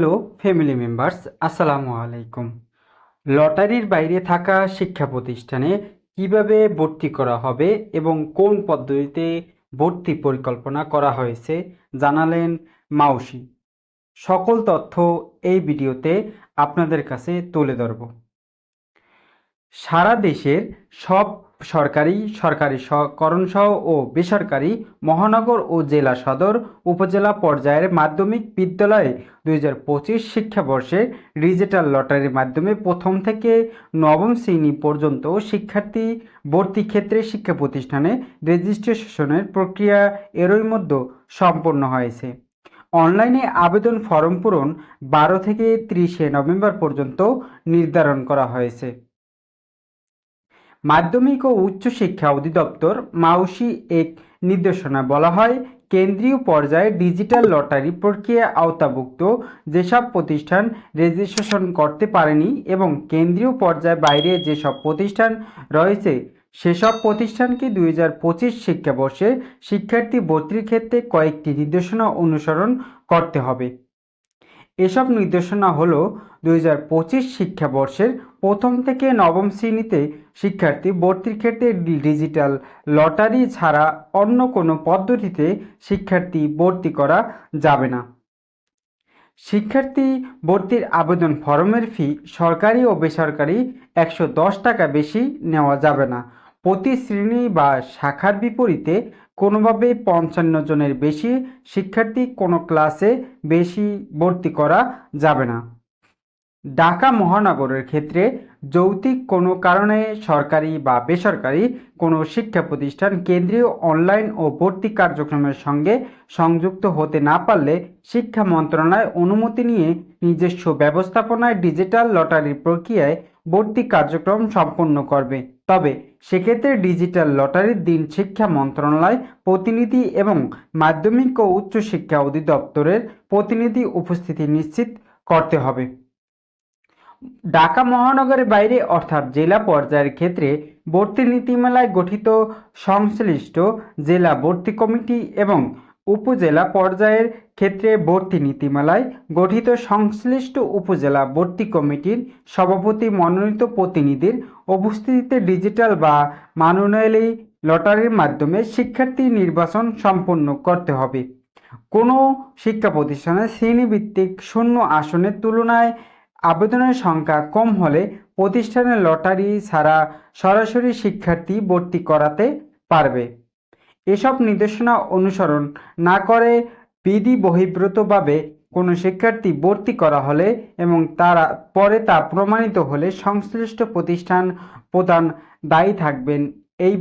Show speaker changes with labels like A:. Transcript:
A: Hello, family members, আসসালামু আলাইকুম। লটারির বাইরে থাকা শিক্ষা প্রতিষ্ঠানে কীভাবে ভর্তি করা হবে এবং কোন পদ্ধতিতে ভর্তি পরিকল্পনা করা হয়েছে জানালেন মাউসি। সকল তথ্য এই ভিডিওতে আপনাদের কাছে তুলে ধরব। সারা দেশের সব সরকারি সরকারি করণসহ ও বেসরকারি মহানগর ও জেলা সদর উপজেলা পর্যায়ের মাধ্যমিক বিদ্যালয়ে দুই হাজার পঁচিশ শিক্ষাবর্ষে ডিজিটাল লটারির মাধ্যমে প্রথম থেকে নবম শ্রেণি পর্যন্ত শিক্ষার্থী ভর্তি ক্ষেত্রে শিক্ষা প্রতিষ্ঠানে রেজিস্ট্রেশনের প্রক্রিয়া এরই মধ্যে সম্পন্ন হয়েছে। অনলাইনে আবেদন ফর্ম পূরণ বারো থেকে ত্রিশে নভেম্বর পর্যন্ত নির্ধারণ করা হয়েছে। মাধ্যমিক ও উচ্চশিক্ষা অধিদপ্তর মাউসি এক নির্দেশনা বলা হয়, কেন্দ্রীয় পর্যায়ে ডিজিটাল লটারি প্রক্রিয়া আওতাভুক্ত, যেসব প্রতিষ্ঠান রেজিস্ট্রেশন করতে পারেনি এবং কেন্দ্রীয় পর্যায়ে বাইরে যেসব প্রতিষ্ঠান রয়েছে, সেসব প্রতিষ্ঠানকে দুই হাজার পঁচিশ শিক্ষাবর্ষে শিক্ষার্থী ভর্তির ক্ষেত্রে কয়েকটি নির্দেশনা অনুসরণ করতে হবে। এসব নির্দেশনা হলো, দুই হাজার পঁচিশ শিক্ষাবর্ষের প্রথম থেকে নবম শ্রেণীতে শিক্ষার্থী ভর্তির ক্ষেত্রে ডিজিটাল লটারি ছাড়া অন্য কোনো পদ্ধতিতে শিক্ষার্থী ভর্তি করা যাবে না। শিক্ষার্থী ভর্তির আবেদন ফরমের ফি সরকারি ও বেসরকারি একশো দশ টাকা বেশি নেওয়া যাবে না। প্রতি শ্রেণি বা শাখার বিপরীতে কোনোভাবে পঞ্চান্ন জনের বেশি শিক্ষার্থী কোনো ক্লাসে বেশি ভর্তি করা যাবে না। ঢাকা মহানগরের ক্ষেত্রে যৌক্তিক কোনো কারণে সরকারি বা বেসরকারি কোনো শিক্ষা প্রতিষ্ঠান কেন্দ্রীয় অনলাইন ও ভর্তি কার্যক্রমের সঙ্গে সংযুক্ত হতে না পারলে শিক্ষা মন্ত্রণালয় অনুমতি নিয়ে নিজস্ব ব্যবস্থাপনায় ডিজিটাল লটারির প্রক্রিয়ায় ভর্তি কার্যক্রম সম্পন্ন করবে। তবে সেক্ষেত্রে ডিজিটাল লটারির দিন শিক্ষা মন্ত্রণালয়, প্রতিনিধি এবং মাধ্যমিক ও উচ্চশিক্ষা অধিদপ্তরের প্রতিনিধি উপস্থিতি নিশ্চিত করতে হবে। ঢাকা মহানগরের বাইরে, অর্থাৎ জেলা পর্যায়ের ক্ষেত্রে ভর্তি নীতিমালায় গঠিত সংশ্লিষ্ট জেলা ভর্তি কমিটি এবং উপজেলা পর্যায়ের ক্ষেত্রে ভর্তি নীতিমালায় গঠিত সংশ্লিষ্ট উপজেলা ভর্তি কমিটির সভাপতি মনোনীত প্রতিনিধির উপস্থিতিতে ডিজিটাল বা মানুয়ালি লটারির মাধ্যমে শিক্ষার্থী নির্বাচন সম্পন্ন করতে হবে। কোনো শিক্ষা প্রতিষ্ঠানে শ্রেণীভিত্তিক শূন্য আসনের তুলনায় আবেদনের সংখ্যা কম হলে প্রতিষ্ঠানের লটারি ছাড়া সরাসরি শিক্ষার্থী ভর্তি করাতে পারবে। এসব নির্দেশনা অনুসরণ না করে বিধি বহির্ভূতভাবে কোনো শিক্ষার্থী ভর্তি করা হলে এবং তারা পরে তা প্রমাণিত হলে সংশ্লিষ্ট প্রতিষ্ঠান প্রদান দায়ী থাকবেন। এই